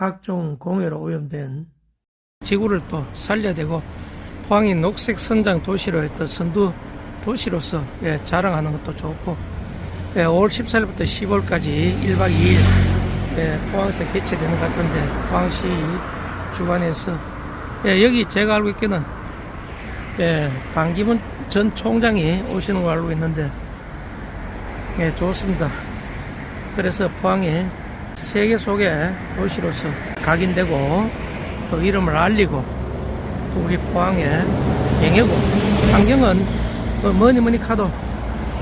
각종 공해로 오염된 지구를 또 살려야 되고 포항이 녹색 성장 도시로 했던 선두 도시로서 예, 자랑하는 것도 좋고 예, 5월 14일부터 15일까지 1박 2일 예, 포항에서 개최되는 것 같은데 포항시 주관에서 예, 여기 제가 알고 있기는 예, 반기문 전 총장이 오시는 걸로 알고 있는데 예, 좋습니다. 그래서 포항이 세계 속의 도시로서 각인되고 또 이름을 알리고 또 우리 포항의 영예고 환경은 뭐 뭐니 뭐니 카도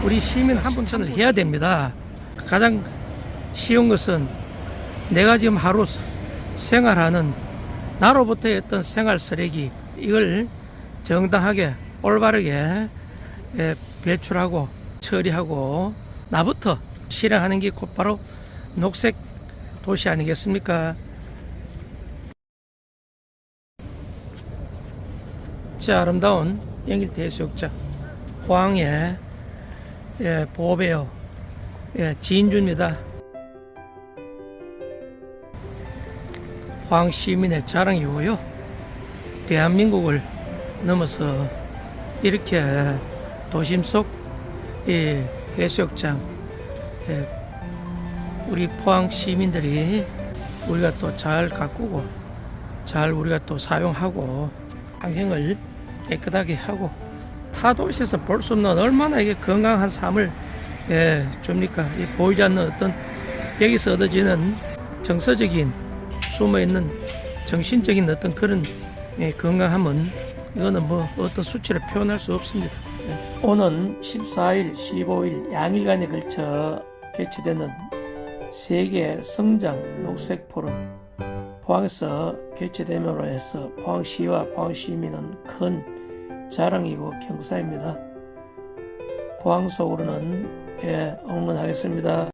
우리 시민 한 분천을 해야 됩니다. 가장 쉬운 것은 내가 지금 하루 생활하는 나로부터의 어떤 생활 쓰레기 이걸 정당하게 올바르게 예, 배출하고 처리하고 나부터 실행하는 게 곧바로 녹색 도시 아니겠습니까? 자 아름다운 영일대 해수욕장 포항의 예, 보배요 예, 진주입니다. 포항 시민의 자랑이고요. 대한민국을 넘어서 이렇게 도심 속 이 해수욕장 예, 우리 포항 시민들이 우리가 또 잘 가꾸고 잘 우리가 또 사용하고 환경을 깨끗하게 하고 타 도시에서 볼 수 없는 얼마나 이게 건강한 삶을 예, 줍니까? 이 보이지 않는 어떤 여기서 얻어지는 정서적인 숨어 있는 정신적인 어떤 그런 예, 건강함은 이거는 뭐 어떤 수치로 표현할 수 없습니다. 예. 오는 14일, 15일 양일간에 걸쳐 개최되는 세계 성장 녹색 포럼 포항에서 개최됨으로 해서 포항시와 포항시민은 큰 자랑이고 경사입니다. 포항 속으로는 예, 응원하겠습니다.